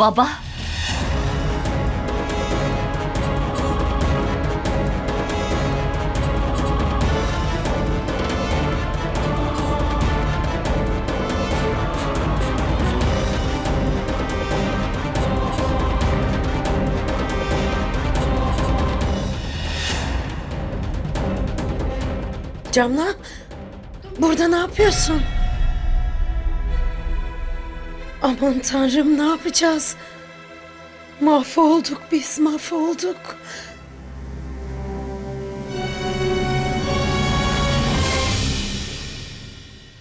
Baba. Camla, burada ne yapıyorsun? Aman tanrım ne yapacağız? Mahvolduk biz, mahvolduk.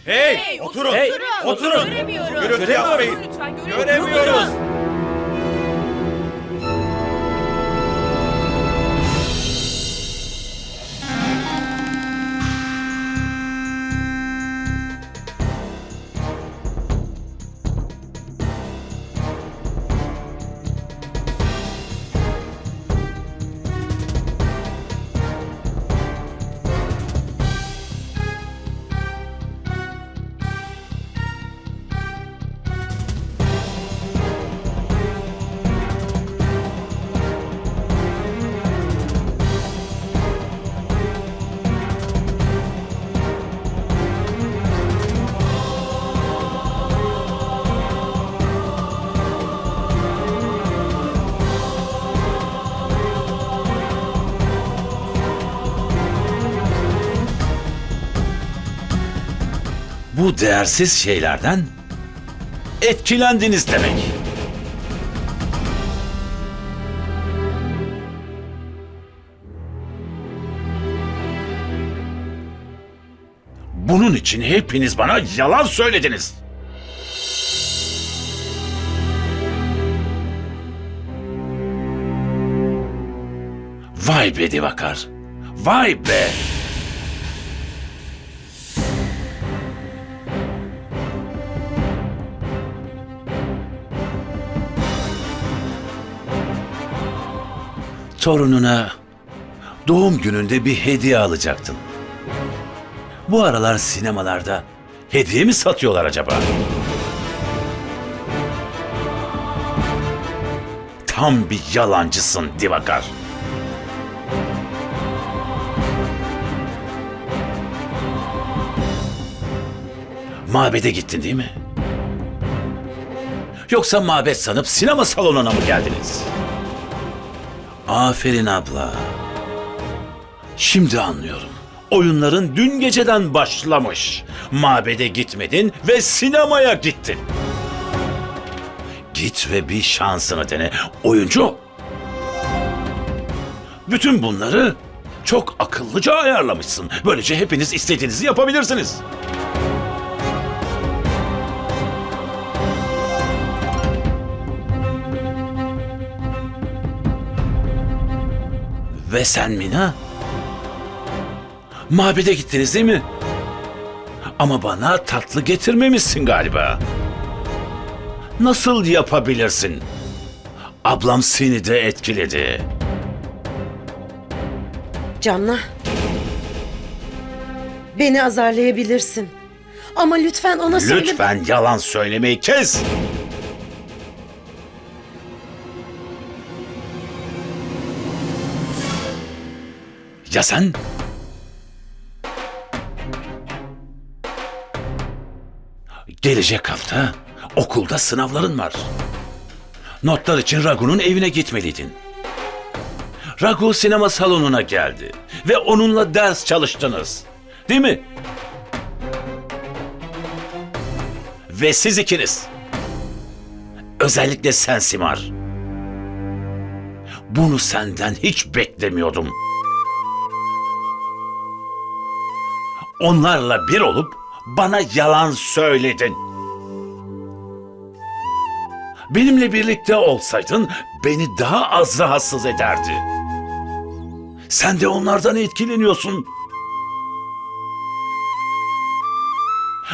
Hey, oturun. Hey, oturun. Gürültü yapmayın. Göremiyoruz. Bu değersiz şeylerden etkilendiniz demek. Bunun için hepiniz bana yalan söylediniz. Vay be Divakar. Vay be. Torununa doğum gününde bir hediye alacaktın. Bu aralar sinemalarda hediye mi satıyorlar acaba? Tam bir yalancısın Divakar. Mabede gittin değil mi? Yoksa mabet sanıp sinema salonuna mı geldiniz? Aferin abla. Şimdi anlıyorum. Oyunların dün geceden başlamış. Mabede gitmedin ve sinemaya gittin. Git ve bir şansını dene. Oyuncu. Bütün bunları çok akıllıca ayarlamışsın. Böylece hepiniz istediğinizi yapabilirsiniz. Ve sen Mina? Mabede gittiniz değil mi? Ama bana tatlı getirmemişsin galiba. Nasıl yapabilirsin? Ablam seni de etkiledi. Camla. Beni azarlayabilirsin. Ama lütfen ona söyle. Lütfen yalan söylemeyi kes. Ya sen? Gelecek hafta okulda sınavların var. Notlar için Ragu'nun evine gitmeliydin. Ragu sinema salonuna geldi ve onunla ders çalıştınız. Değil mi? Ve siz ikiniz. Özellikle sen Simar. Bunu senden hiç beklemiyordum. Onlarla bir olup bana yalan söyledin. Benimle birlikte olsaydın beni daha az rahatsız ederdi. Sen de onlardan etkileniyorsun.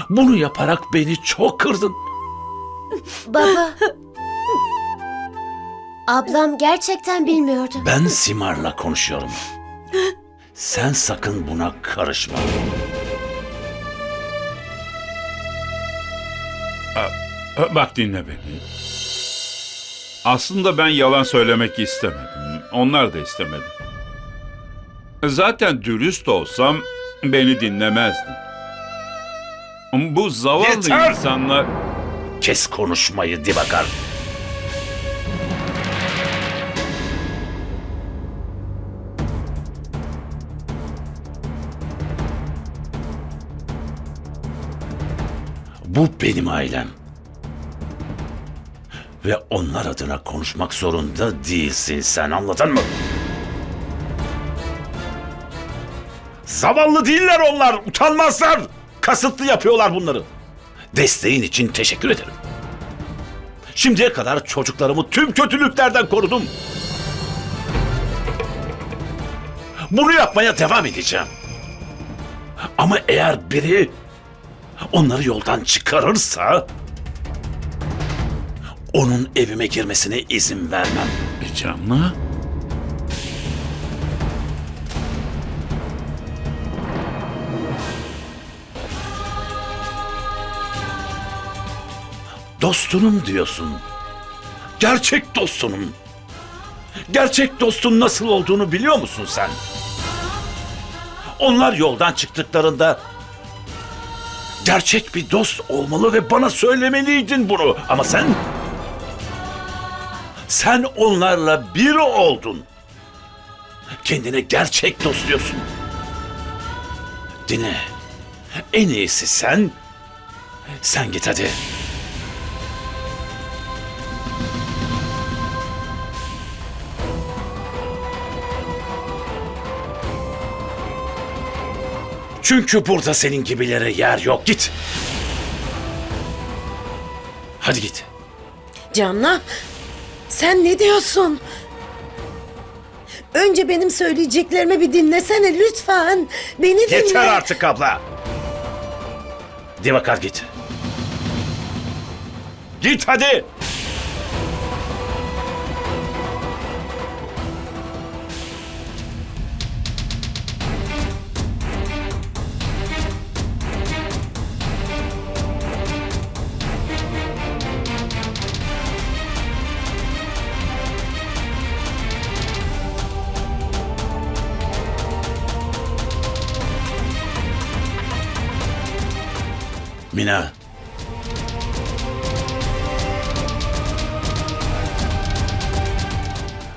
Bunu yaparak beni çok kırdın. Baba. Ablam gerçekten bilmiyordu. Ben Simar'la konuşuyorum. Sen sakın buna karışma. Bak dinle beni. Aslında ben yalan söylemek istemedim. Onlar da istemedi. Zaten dürüst olsam beni dinlemezdin. Bu zavallı Yeter! insanlar... Kes konuşmayı Divakar. Bu benim ailem. Ve onlar adına konuşmak zorunda değilsin sen anladın mı? Zavallı değiller onlar, utanmazlar. Kasıtlı yapıyorlar bunları. Desteğin için teşekkür ederim. Şimdiye kadar çocuklarımı tüm kötülüklerden korudum. Bunu yapmaya devam edeceğim. Ama eğer biri onları yoldan çıkarırsa onun evime girmesine izin vermem. Canlı? Dostunum diyorsun. Gerçek dostunum. Gerçek dostun nasıl olduğunu biliyor musun sen? Onlar yoldan çıktıklarında gerçek bir dost olmalı ve bana söylemeliydin bunu. Ama sen sen onlarla bir oldun. Kendine gerçek dost diyorsun. Dinle. En iyisi sen sen git hadi. Çünkü burada senin gibilere yer yok. Git. Hadi git. Canna, sen ne diyorsun? Önce benim söyleyeceklerimi bir dinlesene lütfen. Beni dinle. Yeter artık abla. Divakar git. Git hadi.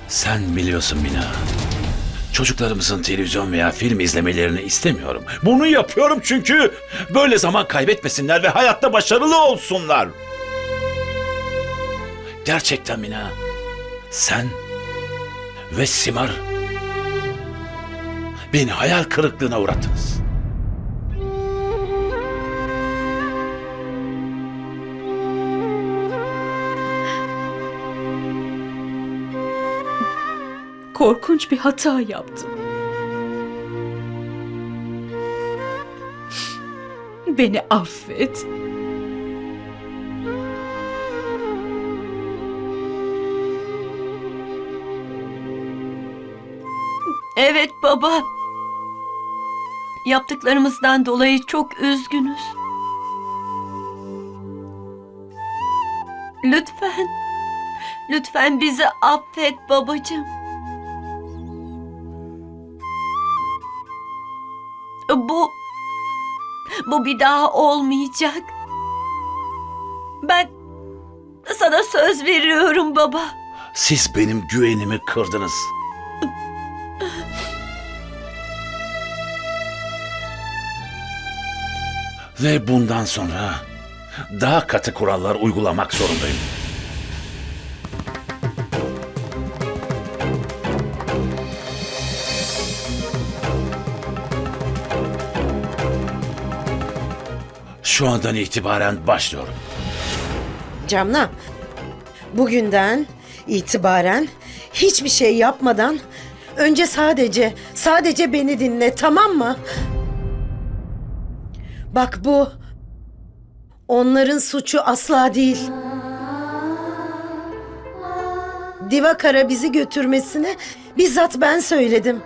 Sen biliyorsun Mina. Çocuklarımızın televizyon veya film izlemelerini istemiyorum. Bunu yapıyorum çünkü böyle zaman kaybetmesinler ve hayatta başarılı olsunlar. Gerçekten Mina. Sen ve Simar beni hayal kırıklığına uğrattınız. Korkunç bir hata yaptım. Beni affet. Evet baba. Yaptıklarımızdan dolayı çok üzgünüz. Lütfen. Lütfen bizi affet babacığım. Bu bu bir daha olmayacak. Ben sana söz veriyorum baba. Siz benim güvenimi kırdınız. Ve bundan sonra daha katı kurallar uygulamak zorundayım. Şu andan itibaren başlıyorum. Camla, bugünden itibaren hiçbir şey yapmadan önce sadece, sadece beni dinle tamam mı? Bak bu onların suçu asla değil. Divakar'a bizi götürmesini bizzat ben söyledim.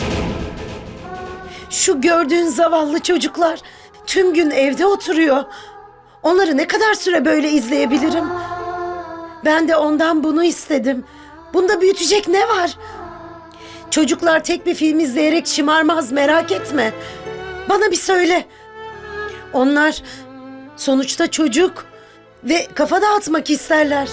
Şu gördüğün zavallı çocuklar tüm gün evde oturuyor. Onları ne kadar süre böyle izleyebilirim? Ben de ondan bunu istedim. Bunda büyütecek ne var? Çocuklar tek bir film izleyerek şımarmaz merak etme. Bana bir söyle. Onlar sonuçta çocuk ve kafa dağıtmak isterler.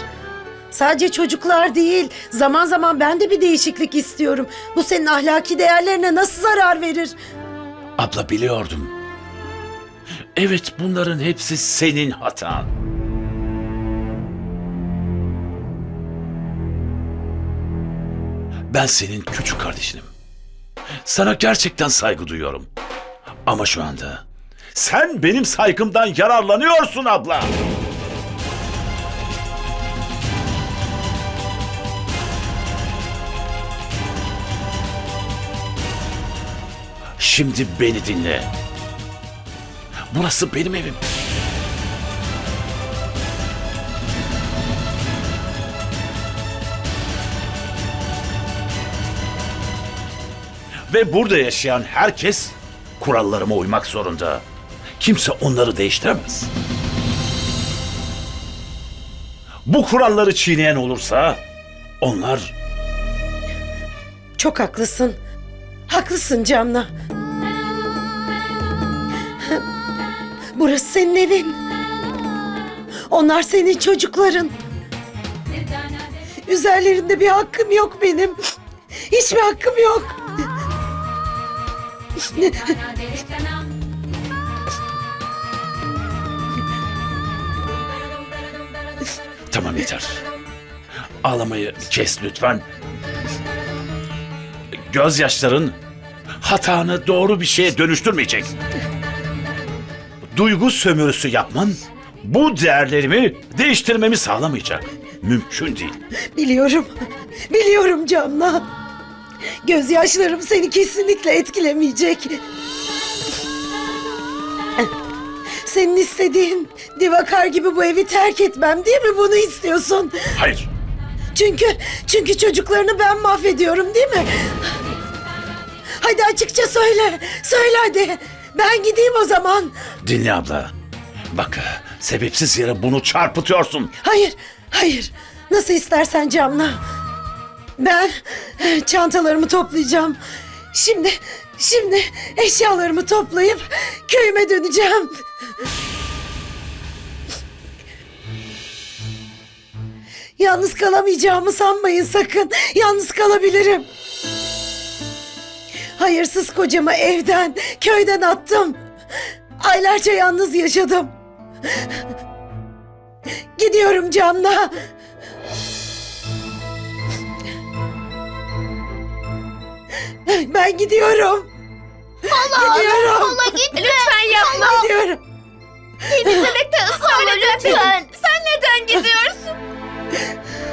Sadece çocuklar değil, zaman zaman ben de bir değişiklik istiyorum. Bu senin ahlaki değerlerine nasıl zarar verir? Abla biliyordum. Evet bunların hepsi senin hatan. Ben senin küçük kardeşinim. Sana gerçekten saygı duyuyorum. Ama şu anda sen benim saygımdan yararlanıyorsun abla. Şimdi beni dinle. Burası benim evim. Ve burada yaşayan herkes kurallarıma uymak zorunda. Kimse onları değiştiremez. Bu kuralları çiğneyen olursa onlar Çok haklısın. Haklısın Canla. Burası senin evin. Onlar senin çocukların. Üzerlerinde bir hakkım yok benim. Hiçbir hakkım yok. Tamam yeter. Ağlamayı kes lütfen. Gözyaşların hatanı doğru bir şeye dönüştürmeyecek. Duygu sömürüsü yapman bu değerlerimi değiştirmemi sağlamayacak. Mümkün değil. Biliyorum. Biliyorum Canla. Gözyaşlarım seni kesinlikle etkilemeyecek. Senin istediğin Divakar gibi bu evi terk etmem değil mi? Bunu istiyorsun. Hayır. Çünkü çünkü çocuklarını ben mahvediyorum değil mi? Hadi açıkça söyle. Söyle hadi. Ben gideyim o zaman. Dinle abla. Bak sebepsiz yere bunu çarpıtıyorsun. Hayır. Hayır. Nasıl istersen Camla. Ben çantalarımı toplayacağım. Şimdi şimdi eşyalarımı toplayıp köyüme döneceğim. Yalnız kalamayacağımı sanmayın sakın. Yalnız kalabilirim. Hayırsız kocamı evden, köyden attım. Aylarca yalnız yaşadım. Gidiyorum Canla. Ben gidiyorum. Allah Gidiyorum. Allah gitme. Lütfen yapma. Gidiyorum. Temizlemekte ısrar lütfen. Sen neden gidiyorsun?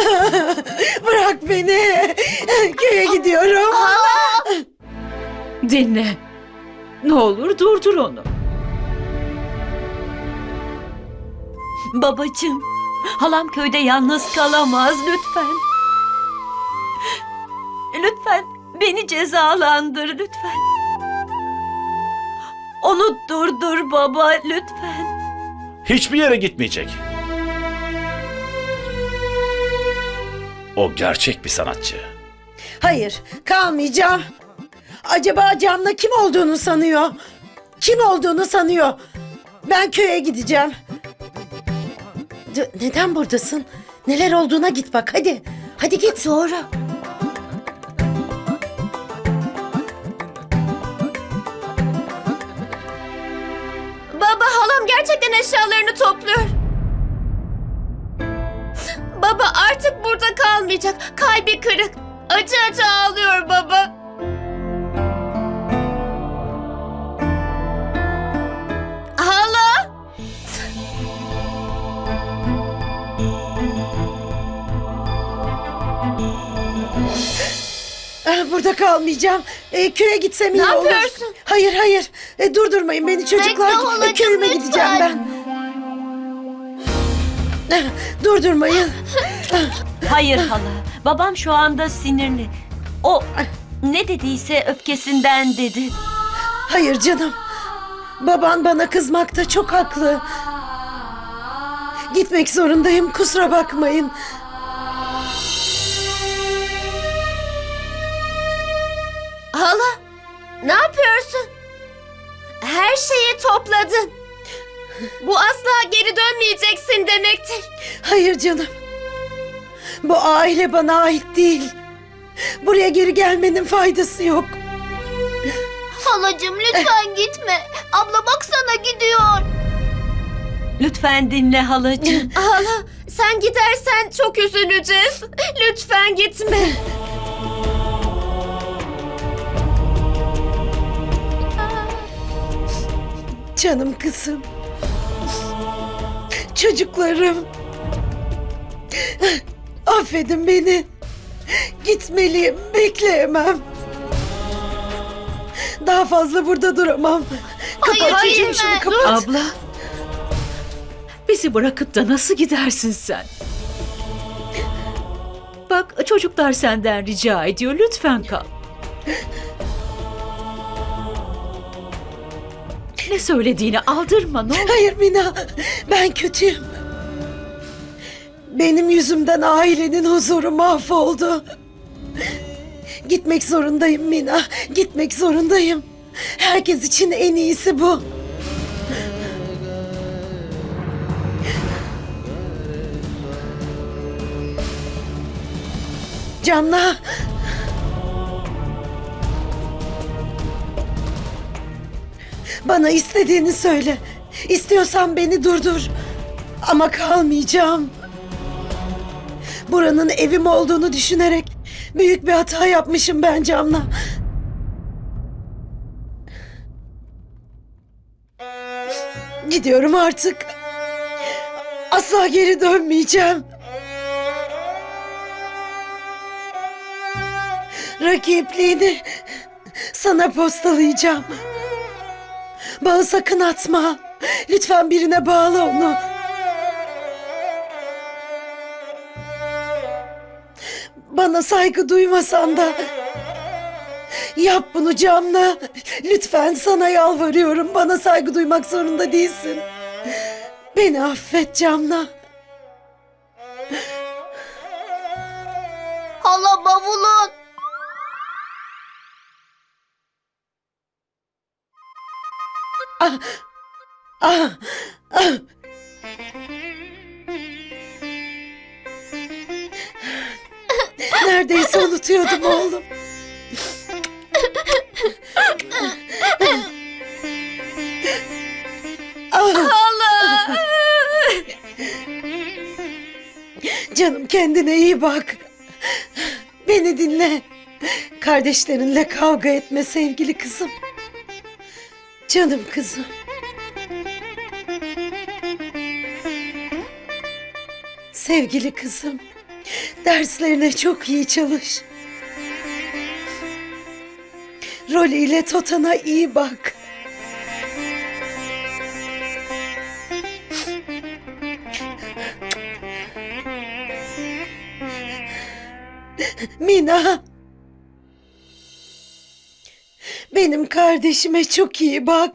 Bırak beni. Köye gidiyorum. Dinle. Ne olur durdur onu. Babacığım, halam köyde yalnız kalamaz lütfen. Lütfen beni cezalandır lütfen. Onu durdur baba lütfen. Hiçbir yere gitmeyecek. O gerçek bir sanatçı. Hayır, kalmayacağım. Acaba Can'la kim olduğunu sanıyor? Kim olduğunu sanıyor? Ben köye gideceğim. D- neden buradasın? Neler olduğuna git bak hadi. Hadi git. Sonra. Baba halam gerçekten eşyalarını topluyor. Baba artık burada kalmayacak. Kalbi kırık. Acı acı ağlıyor baba. Hala? Ah, Burada kalmayacağım. E, köye gitsem iyi Ne olur. yapıyorsun? Hayır hayır. E, durdurmayın beni çocuklar. Bekle halacığım, E, köyüme lütfen. gideceğim ben. Ah, Durdurmayın. Hayır hala, babam şu anda sinirli. O Ne dediyse öfkesinden dedi. Hayır canım. Baban bana kızmakta çok haklı. Gitmek zorundayım kusura bakmayın. Hala, ne yapıyorsun? Her şeyi topladın. Bu asla geri dönmeyeceksin demektir. Hayır canım. Bu aile bana ait değil. Buraya geri gelmenin faydası yok. Halacığım lütfen gitme. Abla baksana gidiyor. Lütfen dinle halacığım. Hala, sen gidersen çok üzüleceğiz. Lütfen gitme. Canım kızım. Çocuklarım. Affedin beni. Gitmeliyim, bekleyemem. Daha fazla burada duramam. Kapat hayır, çocuğum şunu ben- kapat. Abla. Bizi bırakıp da nasıl gidersin sen? Bak çocuklar senden rica ediyor. Lütfen kal. Ne söylediğini aldırma ne olur. Hayır Mina, ben kötüyüm. Benim yüzümden ailenin huzuru mahvoldu. Gitmek zorundayım Mina, gitmek zorundayım. Herkes için en iyisi bu. Canla. Bana istediğini söyle. İstiyorsan beni durdur. Ama kalmayacağım. Buranın evim olduğunu düşünerek büyük bir hata yapmışım ben Camla. Gidiyorum artık. Asla geri dönmeyeceğim. Rakipliğini sana postalayacağım. Bağı sakın atma. Lütfen birine bağla onu. Bana saygı duymasan da yap bunu Camla. Lütfen sana yalvarıyorum. Bana saygı duymak zorunda değilsin. Beni affet Camla. Hala bavulun. Ah, ah. Neredeyse unutuyordum oğlum. Ah. Canım kendine iyi bak. Beni dinle. Kardeşlerinle kavga etme sevgili kızım. Canım kızım. Sevgili kızım, derslerine çok iyi çalış. Rolly ile Totan'a iyi bak. Mina. Benim kardeşime çok iyi bak.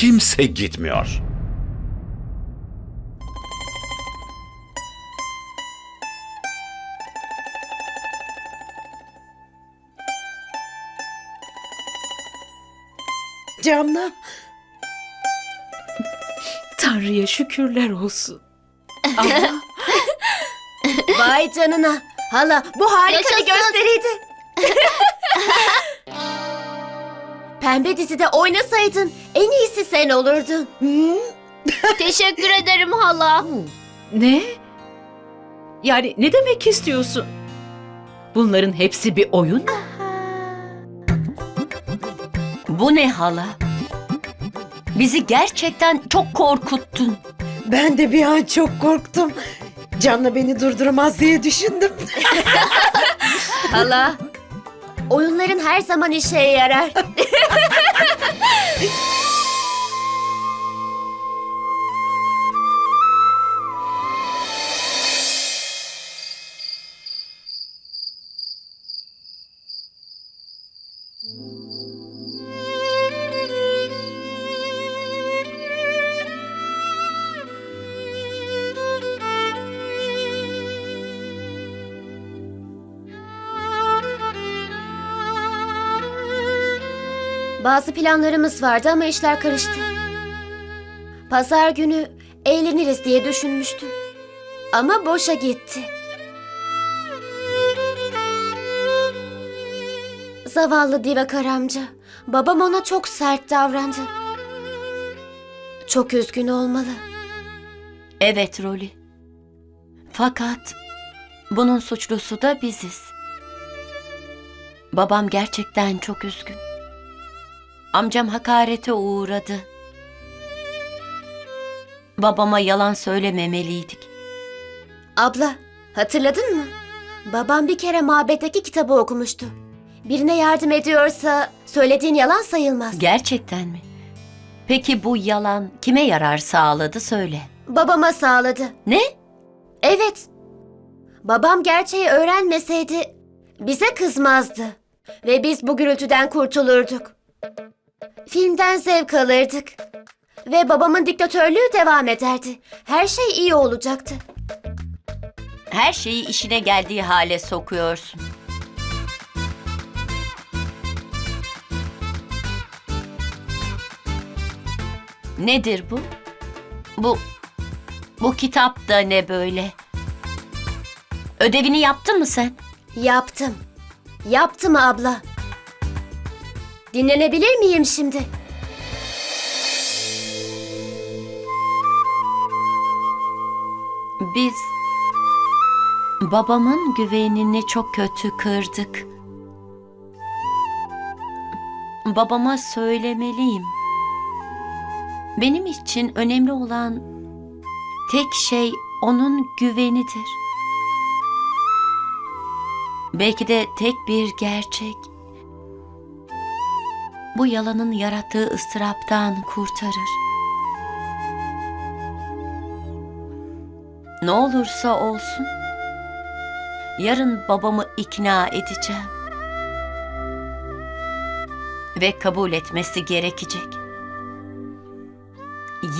Kimse gitmiyor. Camla. Tanrı'ya şükürler olsun. Abla Vay canına. Hala bu harika bir gösteriydi. Pembe dizide oynasaydın en iyisi sen olurdun. Teşekkür ederim hala. ne? Yani ne demek istiyorsun? Bunların hepsi bir oyun. Bu ne hala? Bizi gerçekten çok korkuttun. Ben de bir an çok korktum. Canla beni durduramaz diye düşündüm. Hala. Oyunların her zaman işe yarar. Bazı planlarımız vardı ama işler karıştı. Pazar günü eğleniriz diye düşünmüştüm. Ama boşa gitti. Zavallı Divakar amca. Babam ona çok sert davrandı. Çok üzgün olmalı. Evet Rolly. Fakat bunun suçlusu da biziz. Babam gerçekten çok üzgün. Amcam hakarete uğradı. Babama yalan söylememeliydik. Abla, hatırladın mı? Babam bir kere mabetteki kitabı okumuştu. Birine yardım ediyorsa söylediğin yalan sayılmaz. Gerçekten mi? Peki bu yalan kime yarar sağladı söyle. Babama sağladı. Ne? Evet. Babam gerçeği öğrenmeseydi bize kızmazdı. Ve biz bu gürültüden kurtulurduk. Filmden zevk alırdık. Ve babamın diktatörlüğü devam ederdi. Her şey iyi olacaktı. Her şeyi işine geldiği hale sokuyorsun. Nedir bu? Bu bu kitap da ne böyle? Ödevini yaptın mı sen? Yaptım. Yaptım abla. Dinlenebilir miyim şimdi? Biz babamın güvenini çok kötü kırdık. Babama söylemeliyim. Benim için önemli olan tek şey onun güvenidir. Belki de tek bir gerçek bu yalanın yarattığı ıstıraptan kurtarır. Ne olursa olsun yarın babamı ikna edeceğim. Ve kabul etmesi gerekecek.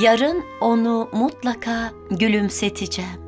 Yarın onu mutlaka gülümseteceğim.